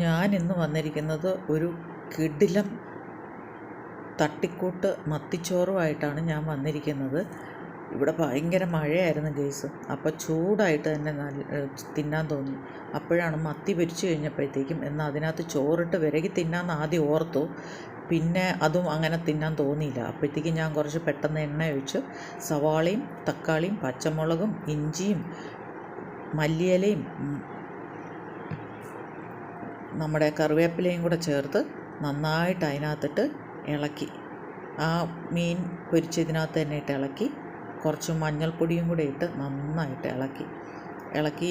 ഞാൻ ഇന്ന് വന്നിരിക്കുന്നത് ഒരു കിടിലം തട്ടിക്കൂട്ട് മത്തിച്ചോറുമായിട്ടാണ് ഞാൻ വന്നിരിക്കുന്നത്. ഇവിടെ ഭയങ്കര മഴയായിരുന്നു ഗെയ്സ്. അപ്പോൾ ചൂടായിട്ട് തന്നെ നല്ല തിന്നാൻ തോന്നി. അപ്പോഴാണ് മത്തി പൊരിച്ചു കഴിഞ്ഞപ്പോഴത്തേക്കും എന്നാൽ അതിനകത്ത് ചോറിട്ട് വിരകി തിന്നാന്ന് ആദ്യം ഓർത്തു. പിന്നെ അതും അങ്ങനെ തിന്നാൻ തോന്നിയില്ല. അപ്പോഴത്തേക്കും ഞാൻ കുറച്ച് പെട്ടെന്ന് എണ്ണ ഒഴിച്ച് സവാളയും തക്കാളിയും പച്ചമുളകും ഇഞ്ചിയും മല്ലിയിലയും നമ്മുടെ കറിവേപ്പിലയും കൂടെ ചേർത്ത് നന്നായിട്ട് അതിനകത്തിട്ട് ഇളക്കി. ആ മീൻ പൊരിച്ചതിനകത്ത് തന്നെ ഇട്ട് ഇളക്കി. കുറച്ച് മഞ്ഞൾപ്പൊടിയും കൂടെ ഇട്ട് നന്നായിട്ട് ഇളക്കി. ഇളക്കി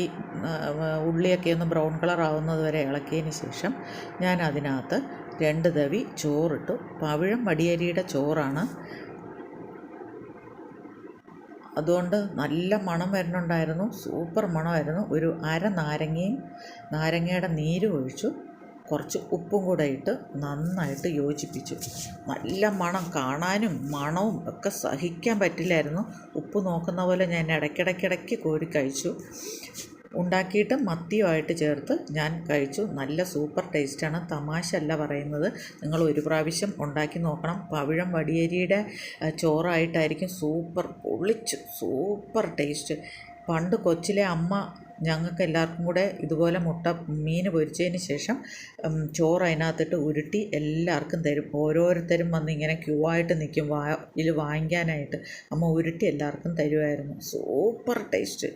ഉള്ളിയൊക്കെ ഒന്ന് ബ്രൗൺ കളർ ആവുന്നത് വരെ ഇളക്കിയതിന് ശേഷം ഞാൻ അതിനകത്ത് രണ്ട് തവി ചോറിട്ടു. പവിഴം വടിയരിയുടെ ചോറാണ് അതുകൊണ്ട് നല്ല മണം വരുന്നുണ്ടായിരുന്നു. സൂപ്പർ മണമായിരുന്നു. ഒരു അര നാരങ്ങയും നാരങ്ങയുടെ നീരും ഒഴിച്ചു. കുറച്ച് ഉപ്പും കൂടെ ഇട്ട് നന്നായിട്ട് യോജിപ്പിച്ചു. നല്ല മണം. കാണാനും മണവും ഒക്കെ സഹിക്കാൻ പറ്റില്ലായിരുന്നു. ഉപ്പ് നോക്കുന്ന പോലെ ഞാൻ ഇടയ്ക്കിടയ്ക്കിടയ്ക്ക് കോരി കഴിച്ചു. ഉണ്ടാക്കിയിട്ട് മത്തിയുമായിട്ട് ചേർത്ത് ഞാൻ കഴിച്ചു. നല്ല സൂപ്പർ ടേസ്റ്റാണ്. തമാശ അല്ല പറയുന്നത്. നിങ്ങൾ ഒരു പ്രാവശ്യം ഉണ്ടാക്കി നോക്കണം. പവിഴം വടിയേരിയുടെ ചോറായിട്ടായിരിക്കും സൂപ്പർ പൊളിച്ചു സൂപ്പർ ടേസ്റ്റ്. പണ്ട് കൊച്ചിലെ അമ്മ ഞങ്ങൾക്ക് എല്ലാവർക്കും കൂടെ ഇതുപോലെ മുട്ട മീൻ പൊരിച്ചതിന് ശേഷം ചോറ് അതിനകത്തിട്ട് ഉരുട്ടി എല്ലാവർക്കും തരും. ഓരോരുത്തരും വന്ന് ഇങ്ങനെ ക്യൂ ആയിട്ട് നിൽക്കും വാ ഇതിൽ വാങ്ങിക്കാനായിട്ട്. അമ്മ ഉരുട്ടി എല്ലാവർക്കും തരുമായിരുന്നു. Super taste.